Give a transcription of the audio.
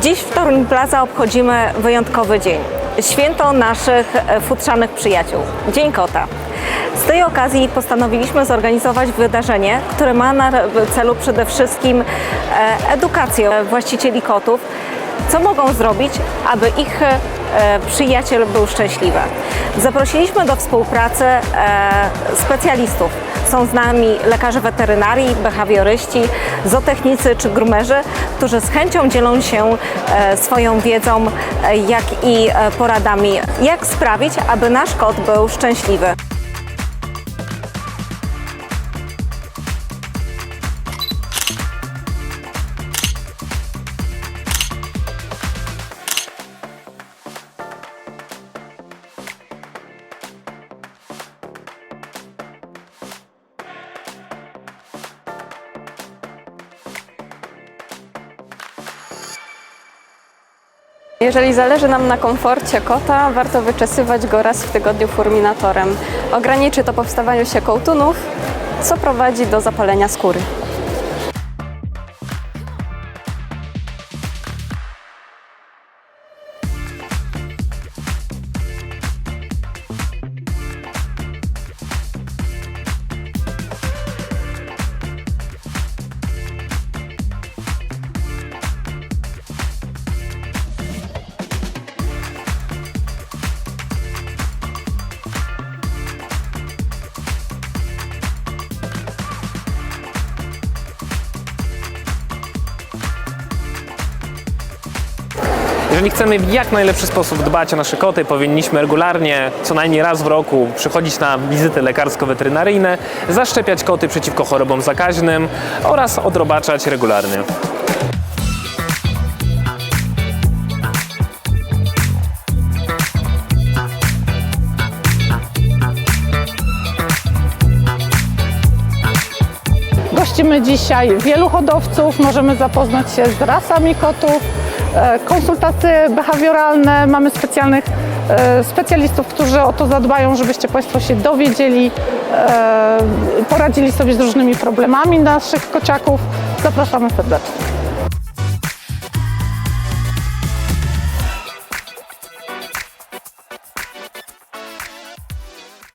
Dziś w Toruń Plaza obchodzimy wyjątkowy dzień. Święto naszych e, futrzanych przyjaciół. Dzień Kota. Z tej okazji postanowiliśmy zorganizować wydarzenie, które ma na celu przede wszystkim e, edukację właścicieli kotów, co mogą zrobić, aby ich e, przyjaciel był szczęśliwy. Zaprosiliśmy do współpracy e, specjalistów. Są z nami lekarze weterynarii, behawioryści, zootechnicy czy grumerzy, którzy z chęcią dzielą się e, swoją wiedzą, e, jak i e, poradami, jak sprawić, aby nasz kot był szczęśliwy. Jeżeli zależy nam na komforcie kota, warto wyczesywać go raz w tygodniu furminatorem. Ograniczy to powstawaniu się kołtunów, co prowadzi do zapalenia skóry. Jeżeli chcemy w jak najlepszy sposób dbać o nasze koty, powinniśmy regularnie, co najmniej raz w roku, przychodzić na wizyty lekarsko-weterynaryjne, zaszczepiać koty przeciwko chorobom zakaźnym oraz odrobaczać regularnie. Gościmy dzisiaj wielu hodowców, możemy zapoznać się z rasami kotów, konsultacje behawioralne, mamy specjalnych e, specjalistów, którzy o to zadbają, żebyście Państwo się dowiedzieli, e, poradzili sobie z różnymi problemami naszych kociaków. Zapraszamy serdecznie.